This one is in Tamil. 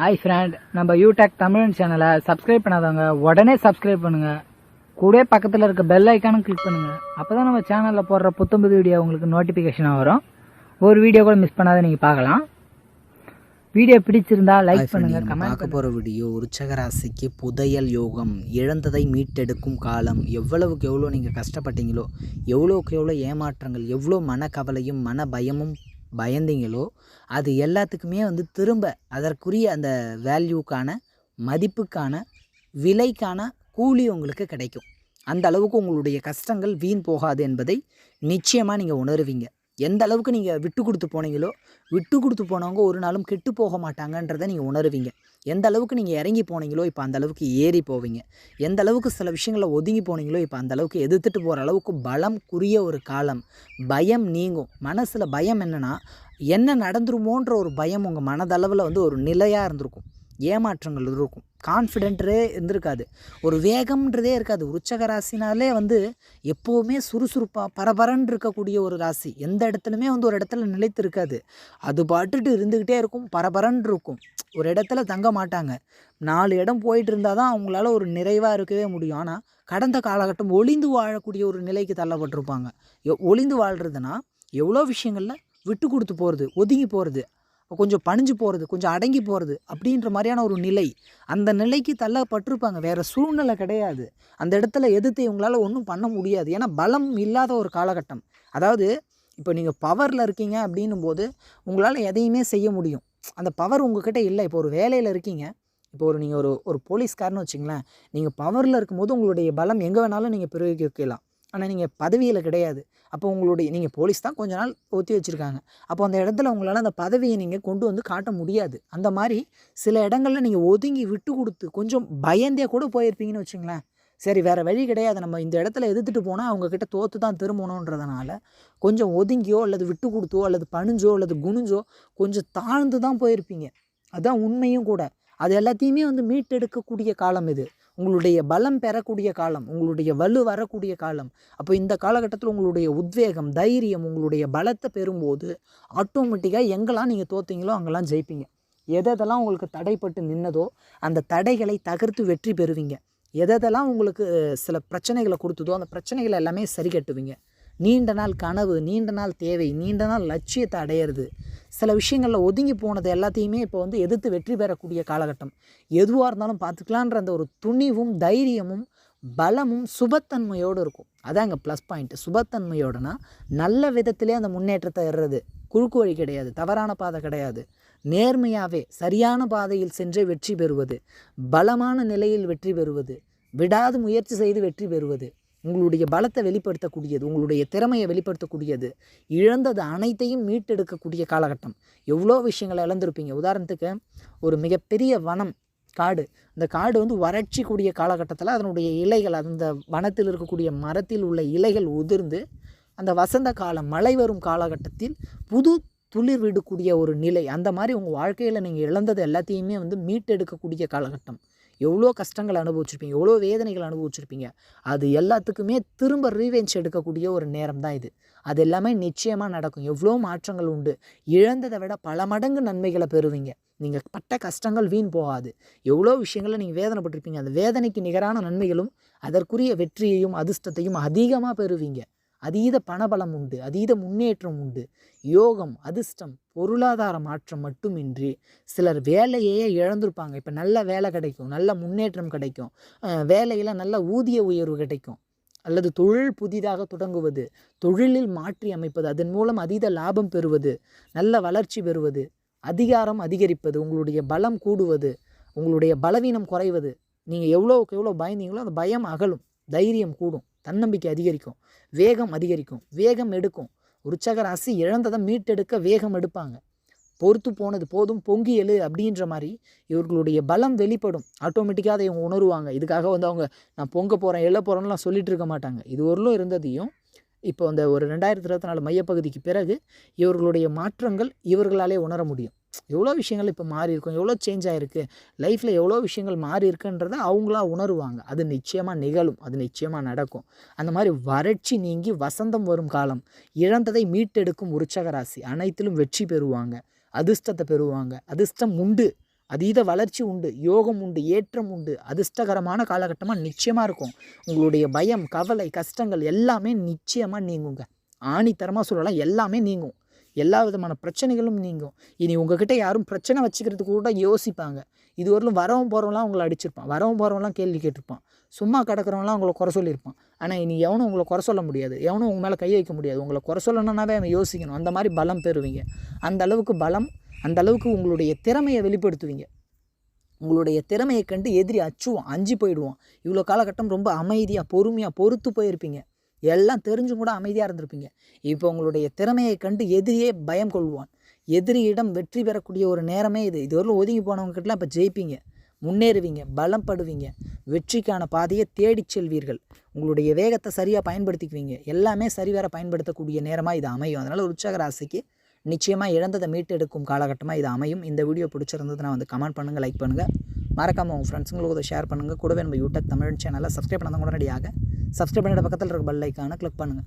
ஹாய் ஃப்ரெண்ட் நம்ம யூடெக் தமிழ் சேனலை சப்ஸ்கிரைப் பண்ணாதவங்க உடனே சப்ஸ்கிரைப் பண்ணுங்க. கூடவே பக்கத்தில் இருக்க பெல் ஐக்கானும் கிளிக் பண்ணுங்க. அப்பதான் நம்ம சேனலில் போடுற புத்தம்புது வீடியோ உங்களுக்கு நோட்டிஃபிகேஷனாக வரும். ஒரு வீடியோ கூட மிஸ் பண்ணாத நீங்கள் பார்க்கலாம். வீடியோ பிடிச்சிருந்தா லைக் பண்ணுங்க நம்ம கமெண்ட் பார்க்க போகிற வீடியோ விருச்சக ராசிக்கு புதையல் யோகம். இழந்ததை மீட்டெடுக்கும் காலம். எவ்வளவுக்கு எவ்வளோ நீங்கள் கஷ்டப்பட்டீங்களோ எவ்வளோக்கு எவ்வளோ ஏமாற்றங்கள் எவ்வளோ மனக்கவலையும் மன பயமும் பயந்தீங்களோ அது எல்லாத்துக்குமே வந்து திரும்ப அதற்குரிய அந்த வேல்யூக்கான மதிப்புக்கான விலைக்கான கூலி உங்களுக்கு கிடைக்கும். அந்த அளவுக்கு உங்களுடைய கஷ்டங்கள் வீண் போகாது என்பதை நிச்சயமாக நீங்கள் உணருவீங்க. எந்த அளவுக்கு நீங்கள் விட்டு கொடுத்து போனீங்களோ விட்டு கொடுத்து போனவங்க ஒரு நாளும் கெட்டு போக மாட்டாங்கன்றதை நீங்கள் உணருவீங்க. எந்த அளவுக்கு நீங்கள் இறங்கி போனீங்களோ இப்போ அந்த அளவுக்கு ஏறி போவீங்க. எந்த அளவுக்கு சில விஷயங்களை ஒதுங்கி போனீங்களோ இப்போ அந்த அளவுக்கு எதிர்த்துட்டு போகிற அளவுக்கு பலம் குறிய ஒரு காலம் பயம் நீங்கும். மனசில் பயம் என்னென்னா என்ன நடந்துருமோன்ற ஒரு பயம் உங்கள் மனதளவில் வந்து ஒரு நிலையாக இருந்திருக்கும். ஏமாற்றங்கள் இருக்கும். கான்ஃபிடென்ட்டே இருந்திருக்காது. ஒரு வேகம்ன்றதே இருக்காது. உற்சக ராசினாலே வந்து எப்போவுமே சுறுசுறுப்பாக பரபரன்னு இருக்கக்கூடிய ஒரு ராசி. எந்த இடத்துலையுமே வந்து ஒரு இடத்துல நிலைத்து இருக்காது அது பாட்டுட்டு இருந்துக்கிட்டே இருக்கும். பரபரன்னு இருக்கும். ஒரு இடத்துல தங்க மாட்டாங்க. நாலு இடம் போயிட்டு இருந்தால் தான் அவங்களால ஒரு நிறைவாக இருக்கவே முடியும். ஆனால் கடந்த காலகட்டம் ஒளிந்து வாழக்கூடிய ஒரு நிலைக்கு தள்ளப்பட்டிருப்பாங்க. ஒளிந்து வாழ்கிறதுனா எவ்வளோ விஷயங்களில் விட்டு கொடுத்து போகிறது ஒதுங்கி போகிறது கொஞ்சம் பணிஞ்சு போகிறது கொஞ்சம் அடங்கி போகிறது அப்படின்ற மாதிரியான ஒரு நிலை. அந்த நிலைக்கு தள்ளப்பட்டிருப்பாங்க. வேறு சூழ்நிலை கிடையாது. அந்த இடத்துல எதிர்த்து இவங்களால் ஒன்றும் பண்ண முடியாது. ஏன்னா பலம் இல்லாத ஒரு காலகட்டம். அதாவது இப்போ நீங்கள் பவரில் இருக்கீங்க அப்படின்னும் போது உங்களால் எதையுமே செய்ய முடியும். அந்த பவர் உங்ககிட்ட இல்லை. இப்போ ஒரு வேலையில் இருக்கீங்க. இப்போ ஒரு நீங்கள் ஒரு ஒரு போலீஸ்காரன்னு வச்சிங்களேன். நீங்கள் பவரில் இருக்கும்போது உங்களுடைய பலம் எங்கே வேணாலும் நீங்கள் பிரயோகிக்கலாம் ஆனால் நீங்கள் பதவியில் கிடையாது. அப்போ உங்களுடைய நீங்கள் போலீஸ் தான் கொஞ்ச நாள் ஒத்தி வச்சுருக்காங்க. அப்போ அந்த இடத்துல உங்களால் அந்த பதவியை நீங்கள் கொண்டு வந்து காட்ட முடியாது. அந்த மாதிரி சில இடங்களில் நீங்கள் ஒதுங்கி விட்டு கொடுத்து கொஞ்சம் பயந்தே கூட போயிருப்பீங்கன்னு வச்சுங்களேன். சரி வேறு வழி கிடையாது. நம்ம இந்த இடத்துல எதிர்த்துட்டு போனால் அவங்கக்கிட்ட தோற்று தான் திரும்பணுன்றதுனால கொஞ்சம் ஒதுங்கியோ அல்லது விட்டு கொடுத்தோ அல்லது பணிஞ்சோ அல்லது குனிஞ்சோ கொஞ்சம் தாழ்ந்து தான் போயிருப்பீங்க. அதுதான் உண்மையும் கூட. அது எல்லாத்தையுமே வந்து மீட்டெடுக்கக்கூடிய காலம் இது. உங்களுடைய பலம் பெறக்கூடிய காலம் உங்களுடைய வலு வரக்கூடிய காலம். அப்போ இந்த காலகட்டத்தில் உங்களுடைய உத்வேகம் தைரியம் உங்களுடைய பலத்தை பெறும்போது ஆட்டோமேட்டிக்காக எங்கெல்லாம் நீங்கள் தோத்தீங்களோ அங்கெல்லாம் ஜெயிப்பீங்க. எதெல்லாம் உங்களுக்கு தடைப்பட்டு நின்னதோ அந்த தடைகளை தகர்த்து வெற்றி பெறுவீங்க. எதெல்லாம் உங்களுக்கு சில பிரச்சனைகளை கொடுத்ததோ அந்த பிரச்சனைகளை எல்லாமே சரி கட்டுவீங்க. நீண்ட நாள் கனவு நீண்ட நாள் தேவை நீண்ட நாள் லட்சியத்தை அடையிறது. சில விஷயங்களில் ஒதுங்கி போனது எல்லாத்தையுமே இப்போ வந்து எதிர்த்து வெற்றி பெறக்கூடிய காலகட்டம். எதுவாக இருந்தாலும் பார்த்துக்கலான்ற அந்த ஒரு துணிவும் தைரியமும் பலமும் சுபத்தன்மையோடு இருக்கும். அதான் அங்கே ப்ளஸ் பாயிண்ட் சுபத்தன்மையோடனா நல்ல விதத்திலே அந்த முன்னேற்றத்தை ஏறுறது. குறுக்கு வழி கிடையாது தவறான பாதை கிடையாது. நேர்மையாகவே சரியான பாதையில் சென்றே வெற்றி பெறுவது. பலமான நிலையில் வெற்றி பெறுவது. விடாது முயற்சி செய்து வெற்றி பெறுவது. உங்களுடைய பலத்தை வெளிப்படுத்தக்கூடியது உங்களுடைய திறமையை வெளிப்படுத்தக்கூடியது இழந்தது அனைத்தையும் மீட்டெடுக்கக்கூடிய காலகட்டம். எவ்வளோ விஷயங்களை இழந்திருப்பீங்க. உதாரணத்துக்கு ஒரு மிகப்பெரிய வனம் காடு. அந்த காடு வந்து வறட்சி கூடிய காலகட்டத்தில் அதனுடைய இலைகள் அந்த வனத்தில் இருக்கக்கூடிய மரத்தில் உள்ள இலைகள் உதிர்ந்து அந்த வசந்த காலம் மழை வரும் காலகட்டத்தில் புது துளிர் விடக்கூடிய ஒரு நிலை. அந்த மாதிரி உங்கள் வாழ்க்கையில் நீங்கள் இழந்தது எல்லாத்தையுமே வந்து மீட்டெடுக்கக்கூடிய காலகட்டம். எவ்வளோ கஷ்டங்கள் அனுபவிச்சிருப்பீங்க எவ்வளோ வேதனைகள் அனுபவிச்சிருப்பீங்க. அது எல்லாத்துக்குமே திரும்ப ரீவெஞ்ச் எடுக்கக்கூடிய ஒரு நேரம் தான் இது. அது எல்லாமே நிச்சயமாக நடக்கும். எவ்வளோ மாற்றங்கள் உண்டு. இழந்ததை விட பல மடங்கு நன்மைகளை பெறுவீங்க. நீங்கள் பட்ட கஷ்டங்கள் வீண் போகாது. எவ்வளோ விஷயங்களை நீங்கள் வேதனைப்பட்டிருப்பீங்க. அந்த வேதனைக்கு நிகரான நன்மைகளும் அதற்குரிய வெற்றியையும் அதிர்ஷ்டத்தையும் அதிகமாக பெறுவீங்க. அதீத பணபலம் உண்டு அதீத முன்னேற்றம் உண்டு. யோகம் அதிர்ஷ்டம் பொருளாதார மாற்றம் மட்டுமின்றி சிலர் வேலையே இழந்திருப்பாங்க. இப்போ நல்ல வேலை கிடைக்கும் நல்ல முன்னேற்றம் கிடைக்கும். வேலையில் நல்ல ஊதிய உயர்வு கிடைக்கும். அல்லது தொழில் புதிதாக தொடங்குவது தொழிலில் மாற்றி அமைப்பது அதன் மூலம் அதீத லாபம் பெறுவது நல்ல வளர்ச்சி பெறுவது அதிகாரம் அதிகரிப்பது உங்களுடைய பலம் கூடுவது உங்களுடைய பலவீனம் குறைவது. நீங்கள் எவ்வளோக்கு எவ்வளோ பயந்தீங்களோ அந்த பயம் அகலும் தைரியம் கூடும். தன்னம்பிக்கை அதிகரிக்கும். வேகம் அதிகரிக்கும். வேகம் எடுக்கும். உற்சக ராசி இழந்ததை மீட்டெடுக்க வேகம் எடுப்பாங்க. பொறுத்து போனது போதும் பொங்கி எழு அப்படின்ற மாதிரி இவர்களுடைய பலம் வெளிப்படும். ஆட்டோமேட்டிக்காக அதை இவங்க உணருவாங்க. இதுக்காக வந்து அவங்க நான் பொங்க போகிறேன் எழ போகிறேன்லாம் சொல்லிட்டு இருக்க மாட்டாங்க. இது வரலும் இருந்ததையும் இப்போ அந்த ஒரு ரெண்டாயிரத்தி இருபத்தி நாலு மையப்பகுதிக்கு பிறகு இவர்களுடைய மாற்றங்கள் இவர்களாலே உணர முடியும். எவ்வளோ விஷயங்கள் இப்போ மாறி இருக்கும் எவ்வளோ சேஞ்ச் ஆகிருக்கு லைஃப்பில் எவ்வளோ விஷயங்கள் மாறி இருக்குன்றதை அவங்களா உணருவாங்க. அது நிச்சயமாக நிகழும் அது நிச்சயமாக நடக்கும். அந்த மாதிரி வறட்சி நீங்கி வசந்தம் வரும் காலம் இழந்ததை மீட்டெடுக்கும் உற்சக ராசி அனைத்திலும் வெற்றி பெறுவாங்க அதிர்ஷ்டத்தை பெறுவாங்க. அதிர்ஷ்டம் உண்டு அதீத வளர்ச்சி உண்டு யோகம் உண்டு ஏற்றம் உண்டு அதிர்ஷ்டகரமான காலகட்டமாக நிச்சயமாக இருக்கும். உங்களுடைய பயம் கவலை கஷ்டங்கள் எல்லாமே நிச்சயமாக நீங்குங்க. ஆணித்தரமாக சொல்லலாம் எல்லாமே நீங்கும். எல்லா விதமான பிரச்சனைகளும் நீங்கும். இனி உங்ககிட்ட யாரும் பிரச்சனை வச்சுக்கிறதுக்கு கூட யோசிப்பாங்க. இதுவரையிலும் வரவும் போகிறவங்களாம் உங்களை அடிச்சிருப்பான். வரவும் போகிறவங்களாம் கேள்வி கேட்டிருப்பான். சும்மா கிடக்கிறவங்களாம் உங்களை குறை சொல்லியிருப்பான். ஆனால் இனி எவனும் உங்களை குறை சொல்ல முடியாது. எவனும் உங்கள் மேலே கை வைக்க முடியாது. உங்களை குறை சொல்லணுன்னாவே அவன் யோசிக்கணும். அந்த மாதிரி பலம் பெறுவீங்க. அந்த அளவுக்கு பலம் அந்த அளவுக்கு உங்களுடைய திறமையை வெளிப்படுத்துவீங்க. உங்களுடைய திறமையை கண்டு எதிரி அச்சுவோம் அஞ்சு போயிடுவான். இவ்வளோ காலகட்டம் ரொம்ப அமைதியாக பொறுமையாக பொறுத்து போயிருப்பீங்க. எல்லாம் தெரிஞ்சும் கூட அமைதியாக இருந்திருப்பீங்க. இப்போ உங்களுடைய திறமையை கண்டு எதிரியே பயம் கொள்வான். எதிரியிடம் வெற்றி பெறக்கூடிய ஒரு நேரமே இது. இதுவரையில் ஒதுங்கி போனவங்ககிட்டலாம் இப்போ ஜெயிப்பீங்க. முன்னேறுவீங்க. பலப்படுவீங்க வெற்றிக்கான பாதையை தேடிச் செல்வீர்கள். உங்களுடைய வேகத்தை சரியாக பயன்படுத்திக்குவீங்க. எல்லாமே சரிவர பயன்படுத்தக்கூடிய நேரமாக இது அமையும். அதனால் உற்சாக ராசிக்கு நிச்சயமாக இழந்ததை மீட்டெடுக்கும் காலகட்டமாக இது அமையும். இந்த வீடியோ பிடிச்சிருந்ததுன்னா வந்து கமெண்ட் பண்ணுங்கள் லைக் பண்ணுங்கள் மறக்காமல் உங்கள் ஃப்ரெண்ட்ஸுங்களுக்கு அதை ஷேர் பண்ணுங்கள் கூடவே நம்ம யூடியூப் தமிழ் சேனலை சப்ஸ்கிரைப் பண்ணால் உடனடியாக சப்ஸ்கிரைப் பண்ணிட்டு பக்கத்தில் இருக்க பெல் ஐக்கானை கிளிக் பண்ணுங்கள்